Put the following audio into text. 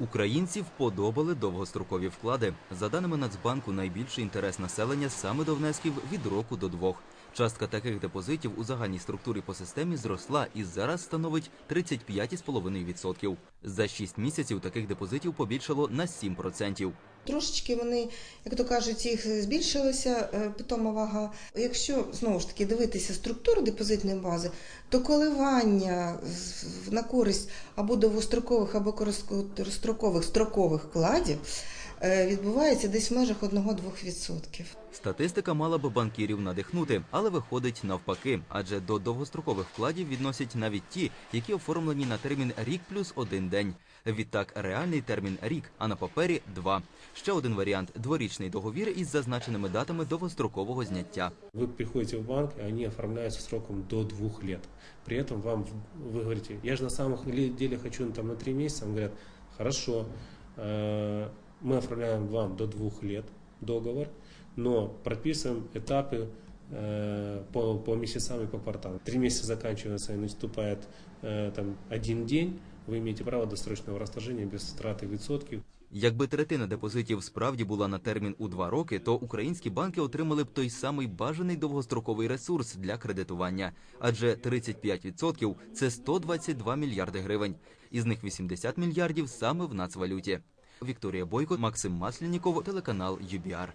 Українці вподобали довгострокові вклади. За даними Нацбанку, найбільший інтерес населення саме до внесків від року до двох. Частка таких депозитів у загальній структурі по системі зросла і зараз становить 35,5%. За 6 місяців таких депозитів побільшало на 7%. Трошечки вони, як то кажуть, їх збільшилася е, питома вага. Якщо знову ж таки дивитися структуру депозитної бази, то коливання на користь або довгострокових, або короткострокових строкових вкладів відбувається десь в межах 1-2%. Статистика мала би банкірів надихнути, але виходить навпаки, адже до довгострокових вкладів відносять навіть ті, які оформлені на термін рік плюс один день. Відтак реальний термін рік, а на папері два. Ще один варіант дворічний договір із зазначеними датами довгострокового зняття. Вы приходите в банк, и они оформляются сроком до двух лет. При этом вам, вы говорите, я же на самом ли- деле хочу там, на три месяца. Вам говорят, хорошо, э, мы оформляем вам до двух лет договор, но прописываем этапы э, по, по месяцам и по порталам. Три месяца заканчивается и наступает э, там, один день, вы имеете право досрочного расторжения без страты відсотків. Якби третина депозитів справді була на термін у два роки, то українські банки отримали б той самий бажаний довгостроковий ресурс для кредитування, адже 35% – це 122 мільярди гривень. Із них 80 мільярдів саме в нацвалюті. Вікторія Бойко, Максим Масляніков, телеканал ЮБІАР.